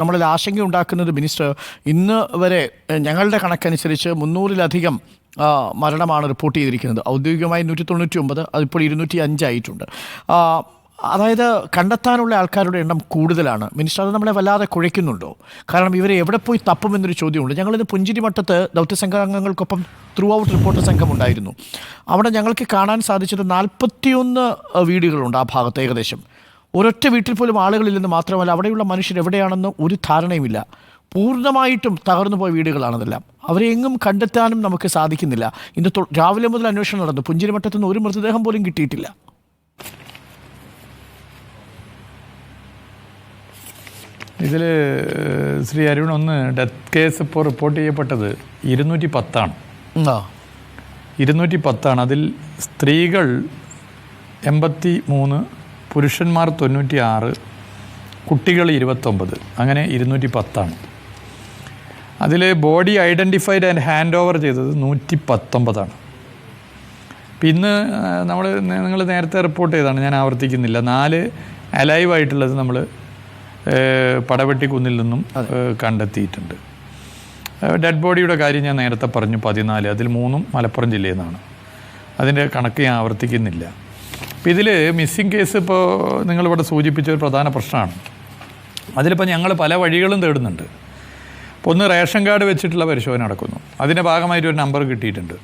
നമ്മളിൽ ആശങ്ക ഉണ്ടാക്കുന്നത് മിനിസ്റ്റർ ഇന്ന് വരെ ഞങ്ങളുടെ കണക്കനുസരിച്ച് മുന്നൂറിലധികം മരണമാണ് റിപ്പോർട്ട് ചെയ്തിരിക്കുന്നത്. ഔദ്യോഗികമായി നൂറ്റി തൊണ്ണൂറ്റി ഒമ്പത് അതിപ്പോൾ ഇരുന്നൂറ്റി അഞ്ചായിട്ടുണ്ട് അതായത് കണ്ടെത്താനുള്ള ആൾക്കാരുടെ എണ്ണം കൂടുതലാണ്. മിനിസ്റ്റർ അത് നമ്മളെ വല്ലാതെ കുഴയ്ക്കുന്നുണ്ടോ? കാരണം ഇവരെ എവിടെ പോയി തപ്പുമെന്നൊരു ചോദ്യമുണ്ട്. ഞങ്ങളിത് പുഞ്ചിരി മട്ടത്ത് ദൗത്യസംഘാംഗങ്ങൾക്കൊപ്പം ത്രൂ ഔട്ട് റിപ്പോർട്ടർ സംഘം ഉണ്ടായിരുന്നു അവിടെ ഞങ്ങൾക്ക് കാണാൻ സാധിച്ചത് നാൽപ്പത്തിയൊന്ന് വീടുകളുണ്ട് ആ ഭാഗത്ത് ഏകദേശം. ഒരൊറ്റ വീട്ടിൽ പോലും ആളുകളില്ലെന്ന് മാത്രമല്ല അവിടെയുള്ള മനുഷ്യർ എവിടെയാണെന്ന് ഒരു ധാരണയുമില്ല. പൂർണമായിട്ടും തകർന്നു പോയ വീടുകളാണതെല്ലാം അവരെ എങ്ങും കണ്ടെത്താനും നമുക്ക് സാധിക്കുന്നില്ല. ഇന്ന് രാവിലെ മുതൽ അന്വേഷണം നടന്നു. പുഞ്ചിരിമട്ടത്ത് നിന്ന് ഒരു മൃതദേഹം പോലും കിട്ടിയിട്ടില്ല. ഇതിൽ ശ്രീ അരുൺ ഒന്ന് ഡെത്ത് കേസ് ഇപ്പോൾ റിപ്പോർട്ട് ചെയ്യപ്പെട്ടത് ഇരുന്നൂറ്റി പത്താണ് ഇരുന്നൂറ്റി പത്താണ് അതിൽ സ്ത്രീകൾ എൺപത്തി മൂന്ന് പുരുഷന്മാർ തൊണ്ണൂറ്റി ആറ് കുട്ടികൾ ഇരുപത്തൊമ്പത് അങ്ങനെ ഇരുന്നൂറ്റി പത്താണ് അതിൽ body identified and hand over ചെയ്തത് നൂറ്റി പത്തൊമ്പതാണ് ഇന്ന് നമ്മൾ നിങ്ങൾ നേരത്തെ റിപ്പോർട്ട് ചെയ്തതാണ് ഞാൻ ആവർത്തിക്കുന്നില്ല. നാല് അലൈവ് ആയിട്ടുള്ളത് നമ്മൾ പടവെട്ടിക്കുന്നിൽ നിന്നും കണ്ടെത്തിയിട്ടുണ്ട്. ഡെഡ് ബോഡിയുടെ കാര്യം ഞാൻ നേരത്തെ പറഞ്ഞു പതിനാല് അതിൽ മൂന്നും മലപ്പുറം ജില്ലയിൽ നിന്നാണ്. അതിന്റെ കണക്ക് ഞാൻ ആവർത്തിക്കുന്നില്ല. അപ്പം ഇതിൽ മിസ്സിംഗ് കേസ് ഇപ്പോൾ നിങ്ങളിവിടെ സൂചിപ്പിച്ച ഒരു പ്രധാന പ്രശ്നമാണ്. അതിലിപ്പോൾ ഞങ്ങൾ പല വഴികളും തേടുന്നുണ്ട്. ഇപ്പോൾ ഒന്ന് റേഷൻ കാർഡ് വെച്ചിട്ടുള്ള പരിശോധന നടക്കുന്നു. അതിന്റെ ഭാഗമായിട്ട് ഒരു നമ്പർ കിട്ടിയിട്ടുണ്ട്.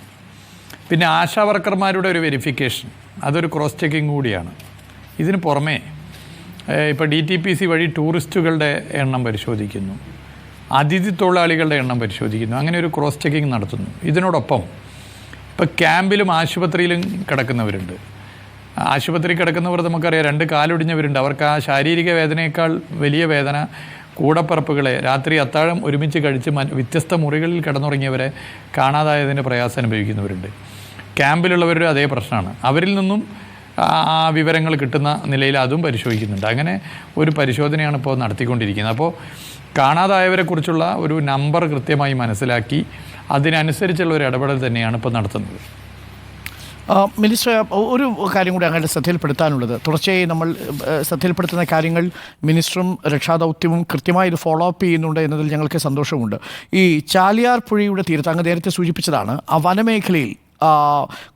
പിന്നെ ആശാ വർക്കർമാരുടെ ഒരു വെരിഫിക്കേഷൻ അതൊരു ക്രോസ് ചെക്കിംഗ് കൂടിയാണ്. ഇതിന് പുറമേ ഇപ്പോൾ ഡി ടി പി സി വഴി ടൂറിസ്റ്റുകളുടെ എണ്ണം പരിശോധിക്കുന്നു. അതിഥി തൊഴിലാളികളുടെ എണ്ണം പരിശോധിക്കുന്നു. അങ്ങനെ ഒരു ക്രോസ് ചെക്കിംഗ് നടത്തുന്നു. ഇതിനോടൊപ്പം ഇപ്പോൾ ക്യാമ്പിലും ആശുപത്രിയിലും കിടക്കുന്നവരുണ്ട്. ആശുപത്രി കിടക്കുന്നവർ നമുക്കറിയാം രണ്ട് കാലൊടിഞ്ഞവരുണ്ട്. അവർക്ക് ആ ശാരീരിക വേദനയേക്കാൾ വലിയ വേദന കൂടപ്പറപ്പുകളെ രാത്രി അത്താഴം ഒരുമിച്ച് കഴിച്ച് വ്യത്യസ്ത മുറികളിൽ കിടന്നുറങ്ങിയവരെ കാണാതായതിന്റെ പ്രയാസം അനുഭവിക്കുന്നവരുണ്ട്. ക്യാമ്പിലുള്ളവരുടെ അതേ പ്രശ്നമാണ്. അവരിൽ നിന്നും ആ വിവരങ്ങൾ കിട്ടുന്ന നിലയിൽ അതും പരിശോധിക്കുന്നുണ്ട്. അങ്ങനെ ഒരു പരിശോധനയാണ് ഇപ്പോൾ നടത്തിക്കൊണ്ടിരിക്കുന്നത്. അപ്പോൾ കാണാതായവരെക്കുറിച്ചുള്ള ഒരു നമ്പർ കൃത്യമായി മനസ്സിലാക്കി അതിനനുസരിച്ചുള്ള ഒരു ഇടപെടൽ തന്നെയാണ് ഇപ്പോൾ നടത്തുന്നത്. മിനിസ്റ്റർ ഒരു കാര്യം കൂടി അങ്ങനെ ശ്രദ്ധയിൽപ്പെടുത്താനുള്ളത്. തുടർച്ചയായി നമ്മൾ ശ്രദ്ധയിൽപ്പെടുത്തുന്ന കാര്യങ്ങൾ മിനിസ്റ്ററും രക്ഷാദൗത്യവും കൃത്യമായി ഇത് ഫോളോ അപ്പ് ചെയ്യുന്നുണ്ട് എന്നതിൽ ഞങ്ങൾക്ക് സന്തോഷമുണ്ട്. ഈ ചാലിയാർ പുഴയുടെ തീരത്ത് അങ്ങ് നേരത്തെ സൂചിപ്പിച്ചതാണ് ആ വനമേഖലയിൽ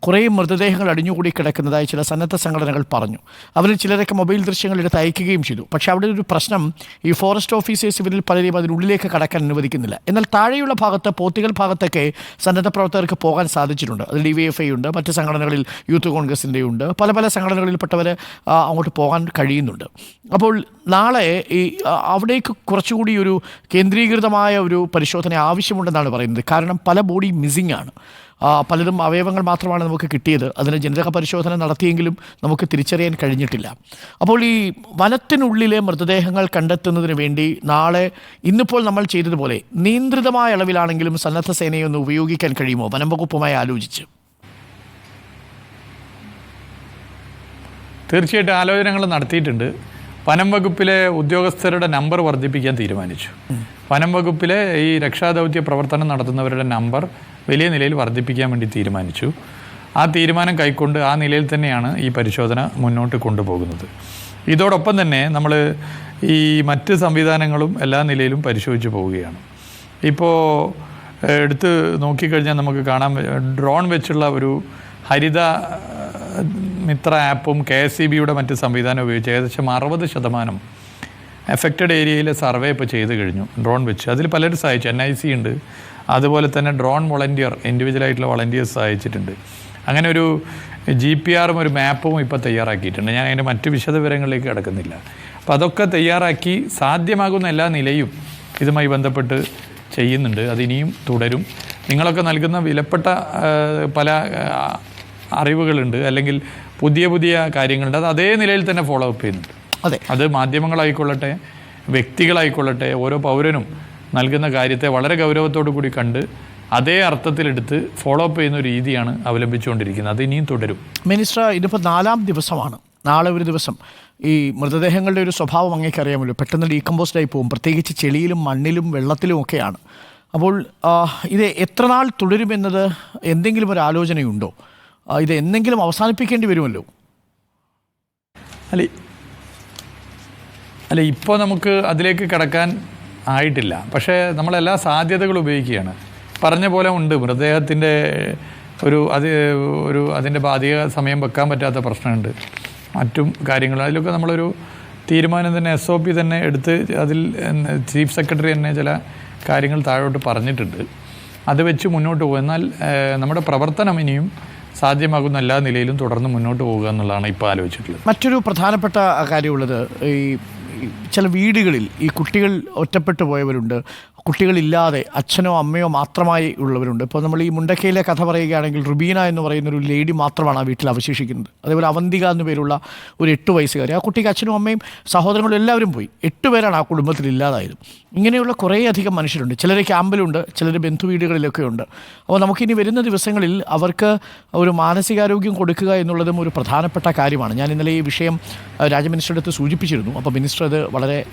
കുറേ മൃതദേഹങ്ങൾ അടിഞ്ഞുകൂടി കിടക്കുന്നതായി ചില സന്നദ്ധ സംഘടനകൾ പറഞ്ഞു. അവരിൽ ചിലരൊക്കെ മൊബൈൽ ദൃശ്യങ്ങൾ എടുത്ത് അയക്കുകയും ചെയ്തു. പക്ഷേ അവിടെ ഒരു പ്രശ്നം ഈ ഫോറസ്റ്റ് ഓഫീസേഴ്സ് ഇവരിൽ പലരെയും അതിനുള്ളിലേക്ക് കടക്കാൻ അനുവദിക്കുന്നില്ല. എന്നാൽ താഴെയുള്ള ഭാഗത്ത് പോത്തികൾ ഭാഗത്തൊക്കെ സന്നദ്ധ പ്രവർത്തകർക്ക് പോകാൻ സാധിച്ചിട്ടുണ്ട്. അത് ഡി വി എഫ് ഐ ഉണ്ട് മറ്റ് സംഘടനകളിൽ യൂത്ത് കോൺഗ്രസിന്റെ ഉണ്ട് പല പല സംഘടനകളിൽപ്പെട്ടവർ അങ്ങോട്ട് പോകാൻ കഴിയുന്നുണ്ട്. അപ്പോൾ നാളെ ഈ അവിടേക്ക് കുറച്ചുകൂടി ഒരു കേന്ദ്രീകൃതമായ ഒരു പരിശോധന ആവശ്യമുണ്ടെന്നാണ് പറയുന്നത്. കാരണം പല ബോഡി മിസ്സിംഗ് ആണ്. പലരും അവയവങ്ങൾ മാത്രമാണ് നമുക്ക് കിട്ടിയത്. അതിന് ജനിതക പരിശോധന നടത്തിയെങ്കിലും നമുക്ക് തിരിച്ചറിയാൻ കഴിഞ്ഞിട്ടില്ല. അപ്പോൾ ഈ വനത്തിനുള്ളിലെ മൃതദേഹങ്ങൾ കണ്ടെത്തുന്നതിന് വേണ്ടി നാളെ ഇന്നിപ്പോൾ നമ്മൾ ചെയ്തതുപോലെ നിയന്ത്രിതമായ അളവിലാണെങ്കിലും സന്നദ്ധ സേനയെ ഒന്ന് ഉപയോഗിക്കാൻ കഴിയുമോ? വനം വകുപ്പുമായി ആലോചിച്ച്. തീർച്ചയായിട്ടും ആലോചനകൾ നടത്തിയിട്ടുണ്ട്. വനം വകുപ്പിലെ ഉദ്യോഗസ്ഥരുടെ നമ്പർ വർദ്ധിപ്പിക്കാൻ തീരുമാനിച്ചു. വനം വകുപ്പിലെ ഈ രക്ഷാദൗത്യ പ്രവർത്തനം നടത്തുന്നവരുടെ നമ്പർ വലിയ നിലയിൽ വർദ്ധിപ്പിക്കാൻ വേണ്ടി തീരുമാനിച്ചു. ആ തീരുമാനം കൈക്കൊണ്ട് ആ നിലയിൽ തന്നെയാണ് ഈ പരിശോധന മുന്നോട്ട് കൊണ്ടുപോകുന്നത്. ഇതോടൊപ്പം തന്നെ നമ്മൾ ഈ മറ്റ് സംവിധാനങ്ങളും എല്ലാ നിലയിലും പരിശോധിച്ച് പോവുകയാണ്. ഇപ്പോൾ എടുത്ത് നോക്കിക്കഴിഞ്ഞാൽ നമുക്ക് കാണാൻ ഡ്രോൺ വെച്ചുള്ള ഒരു ഹരിത മിത്ര ആപ്പും കെ എസ് സി ബിയുടെ മറ്റ് സംവിധാനം ഉപയോഗിച്ച് ഏകദേശം അറുപത് ശതമാനം എഫക്റ്റഡ് ഏരിയയിലെ സർവേ ഇപ്പോൾ ചെയ്ത് കഴിഞ്ഞു. ഡ്രോൺ വെച്ച്. അതിൽ പലരും സഹായിച്ചു. എൻ ഐ സി ഉണ്ട്. അതുപോലെ തന്നെ ഡ്രോൺ വോളണ്ടിയർ ഇൻഡിവിജ്വലായിട്ടുള്ള വളണ്ടിയേഴ്സ് സഹായിച്ചിട്ടുണ്ട്. അങ്ങനെ ഒരു ജി പി ആറും ഒരു മാപ്പും ഇപ്പോൾ തയ്യാറാക്കിയിട്ടുണ്ട്. ഞാൻ അതിന്റെ മറ്റ് വിശദ വിവരങ്ങളിലേക്ക് കിടക്കുന്നില്ല. അപ്പോൾ അതൊക്കെ തയ്യാറാക്കി സാധ്യമാകുന്ന എല്ലാ നിലയും ഇതുമായി ബന്ധപ്പെട്ട് ചെയ്യുന്നുണ്ട്. അതിനിയും തുടരും. നിങ്ങളൊക്കെ നൽകുന്ന വിലപ്പെട്ട പല അറിവുകളുണ്ട്. അല്ലെങ്കിൽ പുതിയ പുതിയ കാര്യങ്ങളുണ്ട്. അത് അതേ നിലയിൽ തന്നെ ഫോളോ അപ്പ് ചെയ്യുന്നുണ്ട്. അതെ. അത് മാധ്യമങ്ങളായിക്കൊള്ളട്ടെ വ്യക്തികളായിക്കൊള്ളട്ടെ ഓരോ പൗരനും നൽകുന്ന കാര്യത്തെ വളരെ ഗൗരവത്തോടു കൂടി കണ്ട് അതേ അർത്ഥത്തിലെടുത്ത് ഫോളോ അപ്പ് ചെയ്യുന്ന ഒരു രീതിയാണ് അവലംബിച്ചുകൊണ്ടിരിക്കുന്നത്. അത് ഇനിയും തുടരും. മിനിസ്റ്റർ ഇതിപ്പോൾ നാലാം ദിവസമാണ്. നാളെ ഒരു ദിവസം. ഈ മൃതദേഹങ്ങളുടെ ഒരു സ്വഭാവം അങ്ങേക്ക് അറിയാമല്ലോ. പെട്ടെന്ന് ഡീകമ്പോസ്ഡ് ആയി പോകും. പ്രത്യേകിച്ച് ചെളിയിലും മണ്ണിലും വെള്ളത്തിലും ഒക്കെയാണ്. അപ്പോൾ ഇത് എത്ര നാൾ തുടരുമെന്നത് എന്തെങ്കിലും ഒരു ആലോചനയുണ്ടോ? ഇത് എന്തെങ്കിലും അവസാനിപ്പിക്കേണ്ടി വരുമല്ലോ? അല്ല അല്ല ഇപ്പോൾ നമുക്ക് അതിലേക്ക് കടക്കാൻ ആയിട്ടില്ല. പക്ഷേ നമ്മളെല്ലാ സാധ്യതകളും ഉപയോഗിക്കുകയാണ്. പറഞ്ഞ പോലെ ഉണ്ട് മൃതദേഹത്തിന്റെ ഒരു അത് ഒരു അതിന്റെ ബാധിക സമയം വെക്കാൻ പറ്റാത്ത പ്രശ്നമുണ്ട്. മറ്റും കാര്യങ്ങൾ അതിലൊക്കെ നമ്മളൊരു തീരുമാനം തന്നെ എസ് ഒ പി തന്നെ എടുത്ത് അതിൽ ചീഫ് സെക്രട്ടറി തന്നെ ചില കാര്യങ്ങൾ താഴോട്ട് പറഞ്ഞിട്ടുണ്ട്. അത് വെച്ച് മുന്നോട്ട് പോകും. എന്നാൽ നമ്മുടെ പ്രവർത്തനം ഇനിയും സാധ്യമാകുന്ന എല്ലാ നിലയിലും തുടർന്ന് മുന്നോട്ട് പോകുക എന്നുള്ളതാണ് ഇപ്പോൾ ആലോചിച്ചിട്ടുള്ളത്. മറ്റൊരു പ്രധാനപ്പെട്ട കാര്യമുള്ളത് ഈ ചില വീടുകളിൽ ഈ കുട്ടികൾ ഒറ്റപ്പെട്ടു പോയവരുണ്ട്. കുട്ടികളില്ലാതെ അച്ഛനോ അമ്മയോ മാത്രമായി ഉള്ളവരുണ്ട്. ഇപ്പോൾ നമ്മൾ ഈ മുണ്ടക്കയിലെ കഥ പറയുകയാണെങ്കിൽ റുബീന എന്ന് പറയുന്ന ഒരു ലേഡി മാത്രമാണ് ആ വീട്ടിൽ അവശേഷിക്കുന്നത്. അതേപോലെ അവന്തിക എന്നു പേരുള്ള ഒരു എട്ട് വയസ്സുകാരി. ആ കുട്ടിക്ക് അച്ഛനും അമ്മയും സഹോദരങ്ങളും എല്ലാവരും പോയി. എട്ട് പേരാണ് ആ കുടുംബത്തിൽ ഇല്ലാതായത്. ഇങ്ങനെയുള്ള കുറേയധികം മനുഷ്യരുണ്ട്. ചിലർ ക്യാമ്പിലുണ്ട് ചിലർ ബന്ധുവീടുകളിലൊക്കെ ഉണ്ട് അപ്പോൾ നമുക്കിനി വരുന്ന ദിവസങ്ങളിൽ അവർക്ക് ഒരു മാനസികാരോഗ്യം കൊടുക്കുക എന്നുള്ളതും ഒരു പ്രധാനപ്പെട്ട കാര്യമാണ്. ഞാൻ ഇന്നലെ ഈ വിഷയം രാജമിനിസ്റ്ററുടെ അടുത്ത് സൂചിപ്പിച്ചിരുന്നു. അപ്പോൾ മിനിസ്റ്റർ അത് വളരെ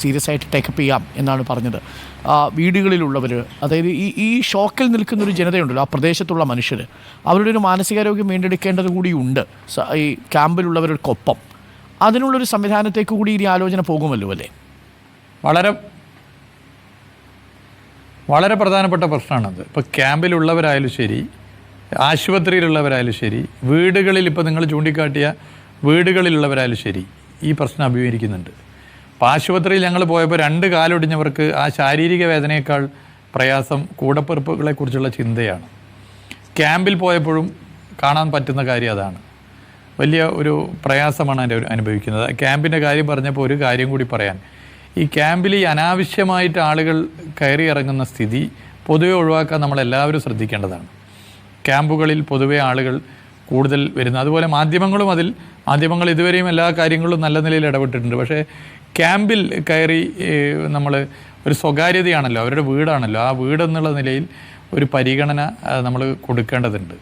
സീരിയസ് ആയിട്ട് ടേക്കപ്പ് ചെയ്യാം എന്നാണ് പറഞ്ഞത്. വീടുകളിലുള്ളവർ അതായത് ഈ ഈ ഷോക്കിൽ നിൽക്കുന്ന ഒരു ജനതയുണ്ടല്ലോ ആ പ്രദേശത്തുള്ള മനുഷ്യർ അവരുടെ ഒരു മാനസികാരോഗ്യം വീണ്ടെടുക്കേണ്ടത് കൂടിയുണ്ട് ഈ ക്യാമ്പിലുള്ളവർക്കൊപ്പം അതിനുള്ളൊരു സംവിധാനത്തേക്ക് കൂടി ഇനി ആലോചന പോകുമല്ലോ അല്ലേ? വളരെ വളരെ പ്രധാനപ്പെട്ട പ്രശ്നമാണത്. ഇപ്പോൾ ക്യാമ്പിലുള്ളവരായാലും ശരി ആശുപത്രിയിലുള്ളവരായാലും ശരി വീടുകളിൽ ഇപ്പോൾ നിങ്ങൾ ചൂണ്ടിക്കാട്ടിയ വീടുകളിലുള്ളവരായാലും ശരി ഈ പ്രശ്നം അഭിമുഖീകരിക്കുന്നുണ്ട്. അപ്പോൾ ആശുപത്രിയിൽ ഞങ്ങൾ പോയപ്പോൾ രണ്ട് കാലൊടിഞ്ഞവർക്ക് ആ ശാരീരിക വേദനയേക്കാൾ പ്രയാസം കൂടപ്പിറപ്പുകളെക്കുറിച്ചുള്ള ചിന്തയാണ്. ക്യാമ്പിൽ പോയപ്പോഴും കാണാൻ പറ്റുന്ന കാര്യം അതാണ്. വലിയ ഒരു പ്രയാസമാണ് അതിന്റെ അനുഭവിക്കുന്നത്. ക്യാമ്പിന്റെ കാര്യം പറഞ്ഞപ്പോൾ ഒരു കാര്യം കൂടി പറയാൻ. ഈ ക്യാമ്പിൽ ഈ അനാവശ്യമായിട്ട് ആളുകൾ കയറി ഇറങ്ങുന്ന സ്ഥിതി പൊതുവെ ഒഴിവാക്കാൻ നമ്മളെല്ലാവരും ശ്രദ്ധിക്കേണ്ടതാണ്. ക്യാമ്പുകളിൽ പൊതുവെ ആളുകൾ കൂടുതൽ വരുന്നത്. അതുപോലെ മാധ്യമങ്ങളും അതിൽ മാധ്യമങ്ങൾ ഇതുവരെയും എല്ലാ കാര്യങ്ങളും നല്ല നിലയിൽ ഇടപെട്ടിട്ടുണ്ട്. പക്ഷേ ക്യാമ്പിൽ കയറി നമ്മൾ ഒരു സ്വകാര്യതയാണല്ലോ അവരുടെ വീടാണല്ലോ. ആ വീടെന്നുള്ള നിലയിൽ ഒരു പരിഗണന നമ്മൾ കൊടുക്കേണ്ടതുണ്ട്.